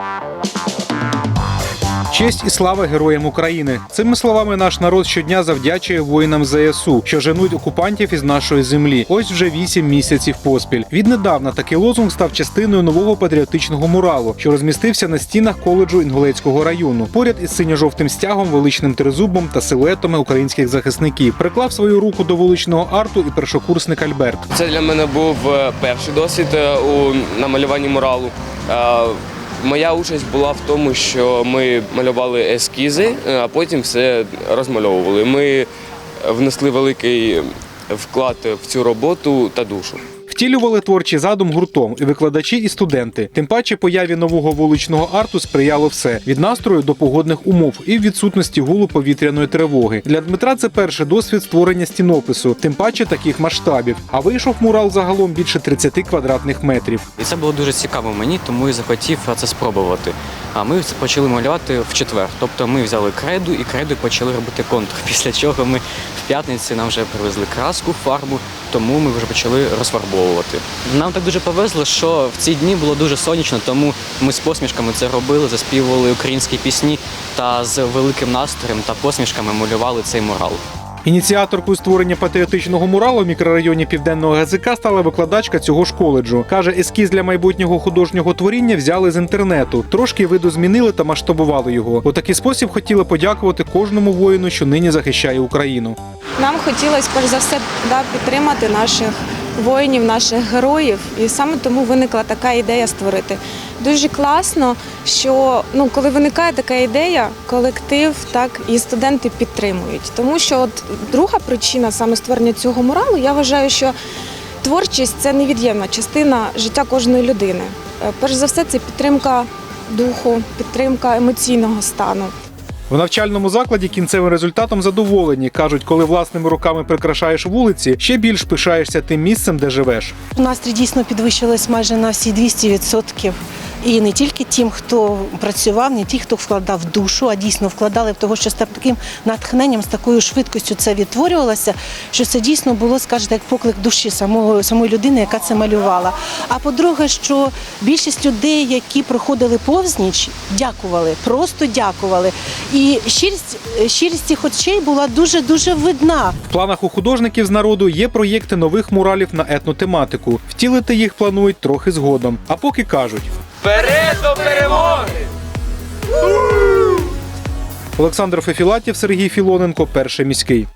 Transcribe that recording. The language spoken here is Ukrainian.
Thank you. Честь і слава героям України. Цими словами наш народ щодня завдячує воїнам ЗСУ, що женуть окупантів із нашої землі. Ось вже вісім місяців поспіль. Віднедавна такий лозунг став частиною нового патріотичного муралу, що розмістився на стінах коледжу Інгулецького району. Поряд із синьо-жовтим стягом, величним тризубом та силуетами українських захисників. Приклав свою руку до вуличного арту і першокурсник Альберт. Це для мене був е, перший досвід е, у намалюванні муралу. Моя участь була в тому, що ми малювали ескізи, е, а потім все розмальовували. Ми внесли великий вклад в цю роботу та душу. Втілювали творчий задум гуртом і викладачі, і студенти. Тим паче появі нового вуличного арту сприяло все від настрою до погодних умов і відсутності гулу повітряної тривоги. Для Дмитра це перший досвід створення стінопису, тим паче таких масштабів. А вийшов мурал загалом більше 30 квадратних метрів. І це було дуже цікаво мені, тому і захотів це спробувати. А ми почали малювати в четвер. Тобто ми взяли креду і креду почали робити контур. Після чого ми в п'ятниці нам вже привезли краску, фарбу, тому ми вже почали розфарбовувати. Нам так дуже повезло, що в ці дні було дуже сонячно, тому ми з посмішками це робили, заспівували українські пісні та з великим настроєм та посмішками малювали цей мурал. Ініціаторкою створення патріотичного муралу в мікрорайоні Південного ГЗК стала викладачка цього ж коледжу. Каже, ескіз для майбутнього художнього творіння взяли з інтернету. Трошки виду змінили та масштабували його. У такий спосіб хотіла подякувати кожному воїну, що нині захищає Україну. Нам хотілося перш за все да, підтримати наших воїнів, наших героїв, і саме тому виникла така ідея створити. Дуже класно, що ну, коли виникає така ідея, колектив так і студенти підтримують. Тому що от друга причина саме створення цього муралу, я вважаю, що творчість це невід'ємна частина життя кожної людини. Е, Перш за все, це підтримка духу, підтримка емоційного стану. В навчальному закладі кінцевим результатом задоволені. кажуть, коли власними руками прикрашаєш вулиці, ще більш пишаєшся тим місцем, де живеш. Настрій дійсно підвищилось майже на всі 200%. І не тільки тим, хто працював, не ті, хто вкладав душу, а дійсно вкладали в того, що з таким натхненням, з такою швидкістю це відтворювалося, що це дійсно було, скажімо, як поклик душі самого самої людини, яка це малювала. А по-друге, що більшість людей, які проходили повз ніч, дякували, просто дякували. І щирість, щирість цих очей була дуже дуже видна. В планах у художників з народу є проєкти нових муралів на етнотематику. Втілити їх планують трохи згодом. А поки кажуть. Вперед до перемоги! Олександр Фефілатів, Сергій Філоненко, перший міський.